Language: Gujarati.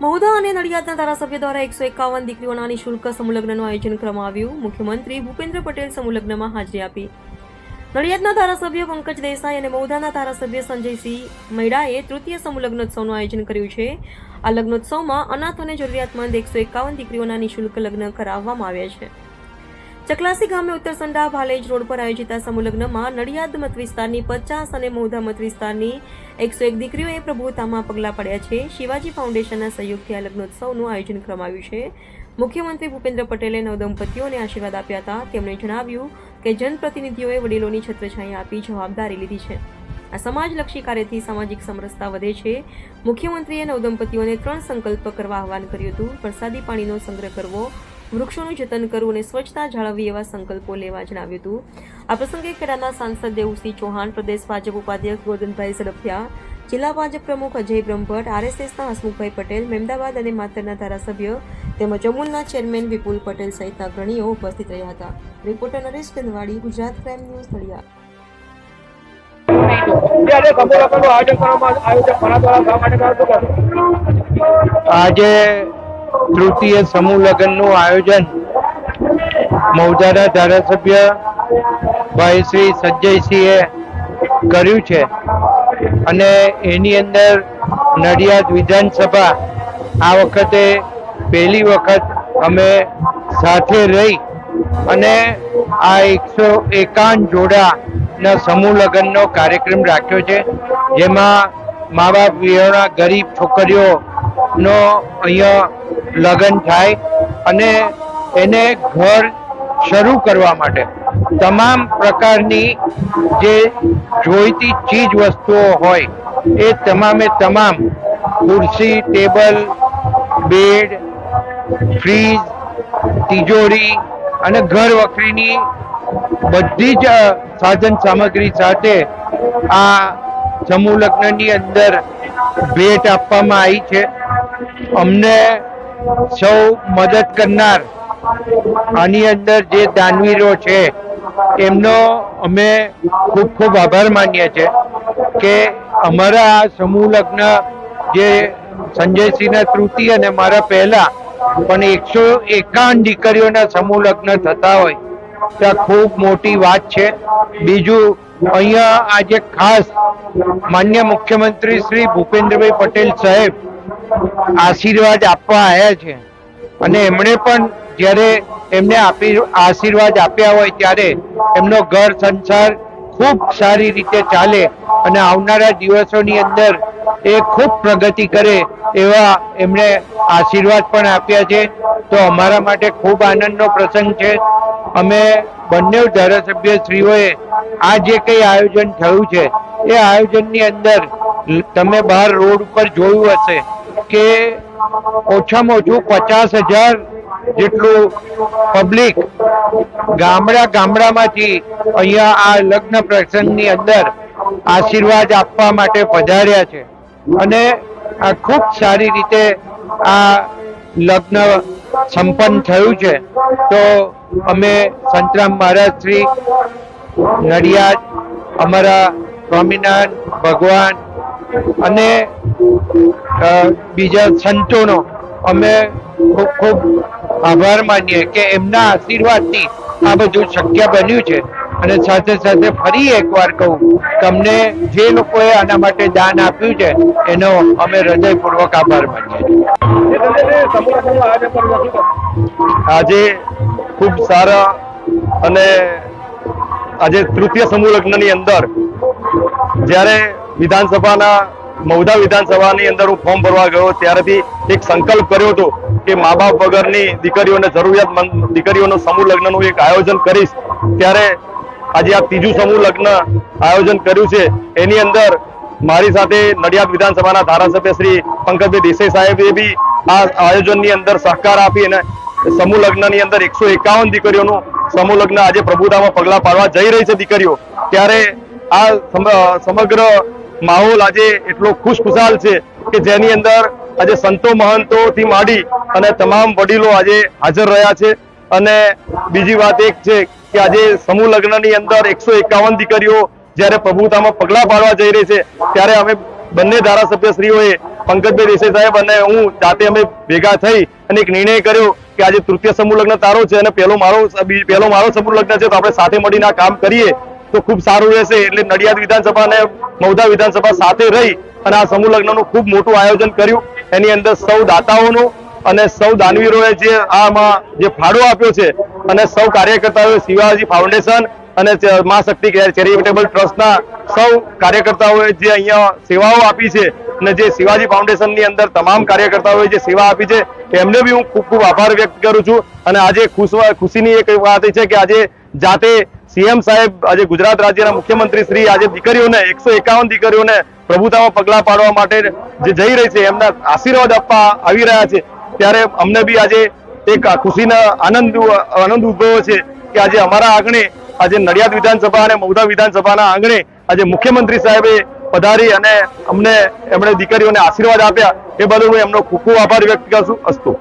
મહુધા અને નડિયાદના ધારાસભ્ય દ્વારા એકસો એકાવન દીકરીઓના નિઃશુલ્ક સમૂહલગ્નનું આયોજન કરવામાં આવ્યું. મુખ્યમંત્રી ભૂપેન્દ્ર પટેલ સમૂહલગ્નમાં હાજરી આપી. નડિયાદના ધારાસભ્ય પંકજ દેસાઈ અને મહુધાના ધારાસભ્ય સંજયસિંહ મૈડાએ તૃતીય સમૂહ લગ્નોત્સવનું આયોજન કર્યું છે. આ લગ્નોત્સવમાં અનાથ અને જરૂરિયાતમંદ એકસો એકાવન દીકરીઓના નિઃશુલ્ક લગ્ન કરાવવામાં આવ્યા છે. ચકલાસી ગામે ઉત્તરસંડા ભાલેજ રોડ પર આયોજિત આ સમૂહલગ્નમાં નડિયાદ મત વિસ્તારની પચાસ અને મૌધા મત વિસ્તારની એકસો એક દીકરીઓએ પ્રભુતામાં પગલાં પડ્યા છે. શિવાજી ફાઉન્ડેશનના સહયોગથી આ લગ્નોત્સવનું આયોજન કરવામાં છે. મુખ્યમંત્રી ભૂપેન્દ્ર પટેલે નવદંપતિઓને આશીર્વાદ આપ્યા હતા. તેમણે જણાવ્યું કે જનપ્રતિનિધિઓએ વડીલોની છત્રછાયા આપી જવાબદારી લીધી છે. આ સમાજલક્ષી કાર્યથી સામાજિક સમરસતા વધે છે. મુખ્યમંત્રીએ નવદંપતિઓને ત્રણ સંકલ્પ કરવા આહવાન કર્યું હતું. વરસાદી પાણીનો સંગ્રહ કરવો વૃક્ષોનું જતન કરવું અને સ્વચ્છતા જાળવવી એવા સંકલ્પો લેવા જણાવ્યું હતું. આ પ્રસંગે ખેડાના સાંસદ દેવુસિંહ ચૌહાણ પ્રદેશ ભાજપ ઉપાધ્યક્ષ ગોરધનભાઈ ઝડફિયા જિલ્લા ભાજપ પ્રમુખ અજય બ્રહ્મભટ્ટ આરએસએસના હસમુખભાઈ પટેલ મહેમદાવાદ અને માતરના ધારાસભ્ય તેમજ અમૂલના ચેરમેન વિપુલ પટેલ સહિતના અગ્રણીઓ ઉપસ્થિત રહ્યા હતા. Reporter Naresh Chandwadi Gujarat crime news Nadiad. આજે તૃતીય સમૂહ લગ્નનું આયોજન મૌજાના ધારાસભ્ય ભાઈ શ્રી સંજયસિંહે કર્યું છે. અને એની અંદર નડિયાદ વિધાનસભા આ વખતે પહેલી વખત અમે સાથે રહી અને આ એકસો એકાવન જોડાના સમૂહ લગ્નનો કાર્યક્રમ રાખ્યો છે. જેમાં મા બાપ વિહોણા ગરીબ છોકરીઓનો અહીંયા લગ્ન થાય અને એને ઘર શરૂ કરવા માટે તમામ પ્રકારની જે જોઈતી ચીજ વસ્તુઓ હોય એ તમામે તમામ ખુરશી, ટેબલ, બેડ, ફ્રીજ, તિજોરી અને ઘર વખરીની બધી જ સાધન સામગ્રી સાથે આ સમૂહ લગ્નની અંદર ભેટ આપવામાં આવી છે. અમને સૌ મદદ કરનાર આની અંદર જે દાનવીરો છે, એમનો અમે ખૂબ ખૂબ આભાર માનીએ છીએ કે અમારા આ સમૂહ લગ્ન જે સંજયસિંહના તૃતીય અને મારા પહેલા પણ એકસો એકાવન દીકરીઓના સમૂહ લગ્ન થતા હોય ત્યાં ખૂબ મોટી વાત છે. બીજું, અહીંયા આજે ખાસ માન્ય મુખ્યમંત્રી શ્રી ભૂપેન્દ્રભાઈ પટેલ સાહેબ આશીર્વાદ આપવા આવ્યા છે. અને એમણે પણ જ્યારે એમને આપી, આશીર્વાદ આપ્યા હોય ત્યારે એમનો ઘર સંસાર ખૂબ સારી રીતે ચાલે અને આવનારા દિવસોની અંદર એ ખૂબ પ્રગતિ કરે એવા એમણે આશીર્વાદ પણ આપ્યા છે. તો અમારા માટે ખૂબ આનંદનો પ્રસંગ છે. અમે બંને ધારાસભ્ય શ્રીઓએ આ જે કંઈ આયોજન થયું છે, એ આયોજનની અંદર તમે બહાર રોડ ઉપર જોયું હશે. કે ઓછામાં ઓછું પચાસ હજાર જેટલું પબ્લિક ગામડા ગામડામાંથી અહીંયા આ લગ્ન પ્રસંગની અંદર આશીર્વાદ આપવા માટે પધાર્યા છે. અને આ ખૂબ સારી રીતે આ લગ્ન સંપન્ન થયું છે. તો અમે સંતરામ મહારાજ શ્રી નડિયાદ, અમારા સ્વામિનારાયણ ભગવાન અને બીજા સંતોનો અમે ખૂબ ખૂબ આભાર માનીએ કે એમના આશીર્વાદથી આ બધું શક્ય બન્યું છે. અને સાથે સાથે ફરી એકવાર કહું, તમને જે લોકોએ આના માટે દાન આપ્યું છે, એનો અમે હૃદયપૂર્વક આભાર માનીએ આજે ખૂબ સારા અને આજે તૃતીય સમૂહ લગ્નની અંદર જ્યારે વિધાનસભાના મૌધા વિધાનસભાની અંદર હું ફોર્મ ભરવા ગયો, ત્યારેથી એક સંકલ્પ કર્યો હતો કે મા બાપ વગરની દીકરીઓને જરૂરિયાતમંદ દીકરીઓનો સમૂહ લગ્નનું એક આયોજન કરીશ. ત્યારે આજે આ ત્રીજું સમૂહ લગ્ન આયોજન કર્યું છે. એની અંદર મારી સાથે નડિયાદ વિધાનસભાના ધારાસભ્ય શ્રી પંકજભાઈ દેસાઈ સાહેબે બી આ આયોજનની અંદર સહકાર આપી અને સમૂહ લગ્નની અંદર એકસો એકાવન દીકરીઓનું સમૂહ લગ્ન આજે પ્રભુતામાં પગલા પાડવા જઈ રહી છે દીકરીઓ. ત્યારે આ સમગ્ર માહોલ આજે એટલો ખુશખુશાલ છે કે જેની અંદર આજે સંતો મહંતોથી માંડી અને તમામ વડીલો આજે હાજર રહ્યા છે. અને બીજી વાત એક છે કે આજે સમૂહ લગ્નની અંદર એકસો એકાવન દીકરીઓ જ્યારે પ્રભુતામાં પગલા પાડવા જઈ રહી છે, ત્યારે અમે બંને ધારાસભ્યશ્રીઓએ પંકજભાઈ દેસાઈ સાહેબ અને હું જાતે અમે ભેગા થઈ અને એક નિર્ણય કર્યો કે આજે તૃતીય સમૂહ લગ્ન તારો છે અને પહેલો મારો પહેલો મારો સમૂહ લગ્ન છે, તો આપણે સાથે મળીને આ કામ કરીએ. તો ખૂબ સારું રહેશે એટલે નડિયાદ વિધાનસભા અને મૌધા વિધાનસભા સાથે રહી અને આ સમૂહ લગ્નનું ખૂબ મોટું આયોજન કર્યું. એની અંદર સૌ દાતાઓનું અને સૌ દાનવીરોએ જે આમાં જે ફાળો આપ્યો છે અને સૌ કાર્યકર્તાઓએ શિવાજી ફાઉન્ડેશન અને મા શક્તિ ચેરિટેબલ ટ્રસ્ટના સૌ કાર્યકર્તાઓએ જે અહીંયા સેવાઓ આપી છે અને જે શિવાજી ફાઉન્ડેશનની અંદર તમામ કાર્યકર્તાઓએ જે સેવા આપી છે, એમને બી હું ખૂબ ખૂબ આભાર વ્યક્ત કરું છું. અને આજે ખુશ ખુશીની એક વાત છે કે આજે જાતે સીએમ સાહેબ આજે ગુજરાત રાજ્યના મુખ્યમંત્રી શ્રી આજે દીકરીઓને, એકસો એકાવન દીકરીઓને પ્રભુતામાં પગલા પાડવા માટે જે જઈ રહી છે, એમના આશીર્વાદ આપવા આવી રહ્યા છે. ત્યારે અમને બી આજે એક ખુશીના આનંદ આનંદ ઉદભવ્યો છે કે આજે અમારા આંગણે, આજે નડિયાદ વિધાનસભા અને મૌધા વિધાનસભાના આંગણે આજે મુખ્યમંત્રી સાહેબે પધારી અને અમને, એમણે દીકરીઓને આશીર્વાદ આપ્યા. એ બદલ હું એમનો ખૂબ ખૂબ આભાર વ્યક્ત કરશું અસ્તુ.